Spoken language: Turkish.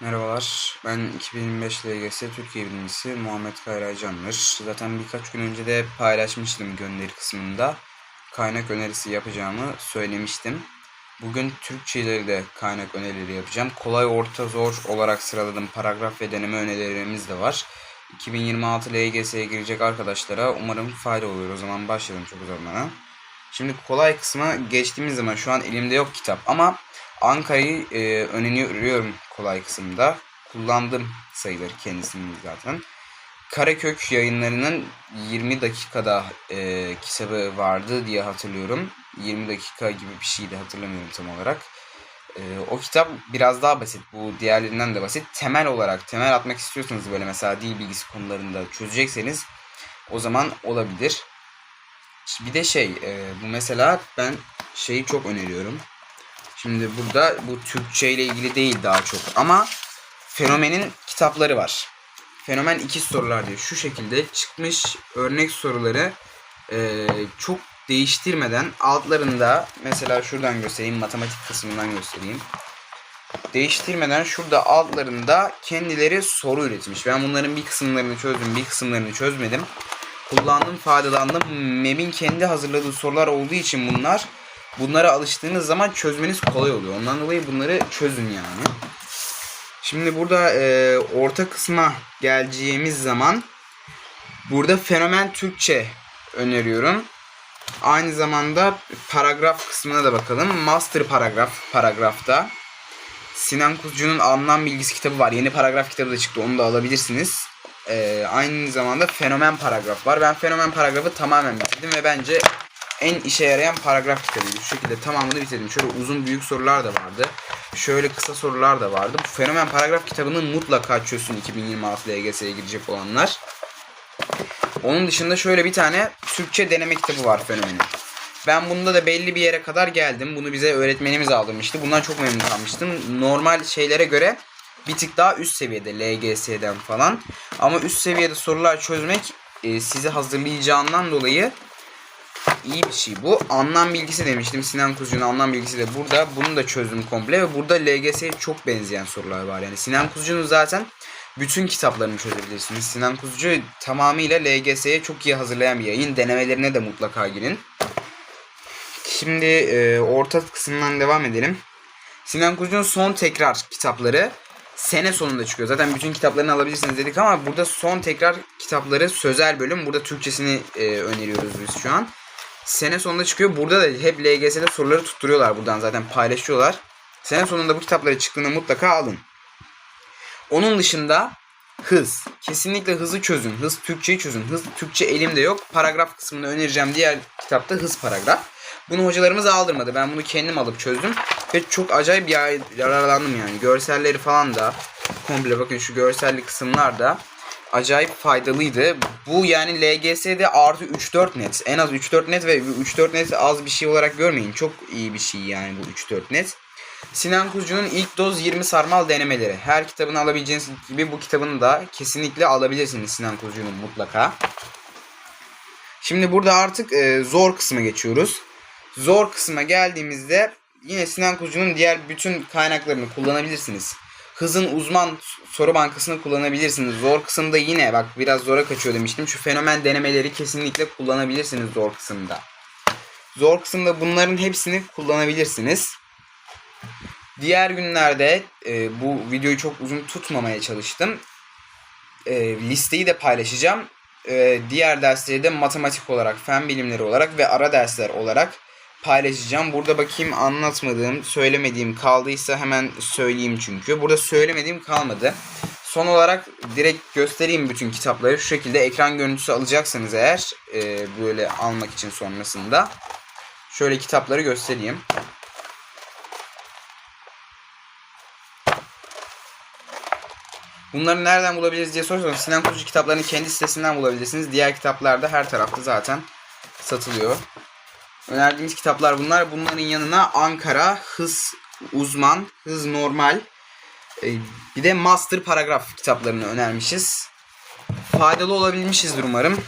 Merhabalar, ben 2025 LGS Türkiye birincisi Muhammed Kayra Candır. Zaten birkaç gün önce de paylaşmıştım gönderi kısmında. Kaynak önerisi yapacağımı söylemiştim. Bugün Türkçeleri de kaynak önerileri yapacağım. Kolay, orta, zor olarak sıraladım. Paragraf ve deneme önerilerimiz de var. 2026 LGS'ye girecek arkadaşlara umarım fayda olur. O zaman başlayalım çok uzatmadan. Şimdi kolay kısma geçtiğimiz zaman şu an elimde yok kitap ama Ankara'yı e, öneriyorum kolay kısımda. Kullandım sayılır kendisini zaten. Karakök yayınlarının 20 dakikada e, kitabı vardı diye hatırlıyorum. 20 dakika gibi bir şeydi hatırlamıyorum tam olarak. E, o kitap biraz daha basit. Bu diğerlerinden de basit. Temel olarak temel atmak istiyorsanız böyle mesela dil bilgisi konularında çözecekseniz o zaman olabilir. Bir de şey e, bu mesela ben şeyi çok öneriyorum. Şimdi burada bu Türkçe ile ilgili değil daha çok ama Fenomen'in kitapları var. Fenomen iki sorular diye şu şekilde çıkmış örnek soruları e, çok değiştirmeden altlarında mesela şuradan göstereyim matematik kısmından göstereyim. Değiştirmeden şurada altlarında kendileri soru üretmiş. Ben bunların bir kısımlarını çözdüm bir kısımlarını çözmedim. Kullandım faydalandım. MEM'in kendi hazırladığı sorular olduğu için bunlar bunlara alıştığınız zaman çözmeniz kolay oluyor. Ondan dolayı bunları çözün yani. Şimdi burada e, orta kısma geleceğimiz zaman burada fenomen Türkçe öneriyorum. Aynı zamanda paragraf kısmına da bakalım. Master paragraf paragrafta. Sinan Kuzucu'nun anlam bilgisi kitabı var. Yeni paragraf kitabı da çıktı. Onu da alabilirsiniz. Ee, aynı zamanda fenomen paragraf var. Ben fenomen paragrafı tamamen bitirdim ve bence en işe yarayan paragraf kitabıydı. Şu şekilde tamamını bitirdim. Şöyle uzun büyük sorular da vardı. Şöyle kısa sorular da vardı. Bu fenomen paragraf kitabını mutlaka çözsün 2026 LGS'ye girecek olanlar. Onun dışında şöyle bir tane Türkçe deneme kitabı var fenomenin. Ben bunda da belli bir yere kadar geldim. Bunu bize öğretmenimiz aldırmıştı. Bundan çok memnun kalmıştım. Normal şeylere göre bir tık daha üst seviyede LGS'den falan. Ama üst seviyede sorular çözmek e, sizi hazırlayacağından dolayı iyi bir şey bu. Anlam bilgisi demiştim. Sinan Kuzucu'nun anlam bilgisi de burada. Bunu da çözdüm komple ve burada LGS'ye çok benzeyen sorular var. Yani Sinan Kuzucu'nun zaten bütün kitaplarını çözebilirsiniz. Sinan Kuzucu tamamıyla LGS'ye çok iyi hazırlayan bir yayın. Denemelerine de mutlaka girin. Şimdi e, orta kısımdan devam edelim. Sinan Kuzucu'nun son tekrar kitapları sene sonunda çıkıyor. Zaten bütün kitaplarını alabilirsiniz dedik ama burada son tekrar kitapları sözel bölüm. Burada Türkçesini e, öneriyoruz biz şu an. Sene sonunda çıkıyor. Burada da hep LGS'de soruları tutturuyorlar buradan zaten paylaşıyorlar. Sene sonunda bu kitapları çıktığında mutlaka alın. Onun dışında hız. Kesinlikle hızı çözün. Hız Türkçeyi çözün. Hız Türkçe elimde yok. Paragraf kısmını önereceğim. Diğer kitapta hız paragraf. Bunu hocalarımız aldırmadı. Ben bunu kendim alıp çözdüm. Ve çok acayip yar- yararlandım yani. Görselleri falan da komple bakın şu görselli kısımlar da acayip faydalıydı. Bu yani LGS'de artı 3-4 net. En az 3-4 net ve 3-4 net az bir şey olarak görmeyin. Çok iyi bir şey yani bu 3-4 net. Sinan Kuzucu'nun ilk doz 20 sarmal denemeleri. Her kitabını alabileceğiniz gibi bu kitabını da kesinlikle alabilirsiniz Sinan Kuzucu'nun mutlaka. Şimdi burada artık e, zor kısma geçiyoruz. Zor kısma geldiğimizde yine Sinan Kuzucu'nun diğer bütün kaynaklarını kullanabilirsiniz. Hızın uzman soru bankasını kullanabilirsiniz. Zor kısımda yine bak biraz zora kaçıyor demiştim. Şu fenomen denemeleri kesinlikle kullanabilirsiniz zor kısımda. Zor kısımda bunların hepsini kullanabilirsiniz. Diğer günlerde e, bu videoyu çok uzun tutmamaya çalıştım. E, listeyi de paylaşacağım. E, diğer dersleri de matematik olarak, fen bilimleri olarak ve ara dersler olarak paylaşacağım. Burada bakayım anlatmadığım, söylemediğim kaldıysa hemen söyleyeyim çünkü. Burada söylemediğim kalmadı. Son olarak direkt göstereyim bütün kitapları. Şu şekilde ekran görüntüsü alacaksanız eğer e, böyle almak için sonrasında. Şöyle kitapları göstereyim. Bunları nereden bulabiliriz diye sorarsanız Sinan Kuzucu kitaplarını kendi sitesinden bulabilirsiniz. Diğer kitaplar da her tarafta zaten satılıyor. Önerdiğimiz kitaplar bunlar. Bunların yanına Ankara, Hız Uzman, Hız Normal, e, bir de Master Paragraf kitaplarını önermişiz. Faydalı olabilmişizdir umarım.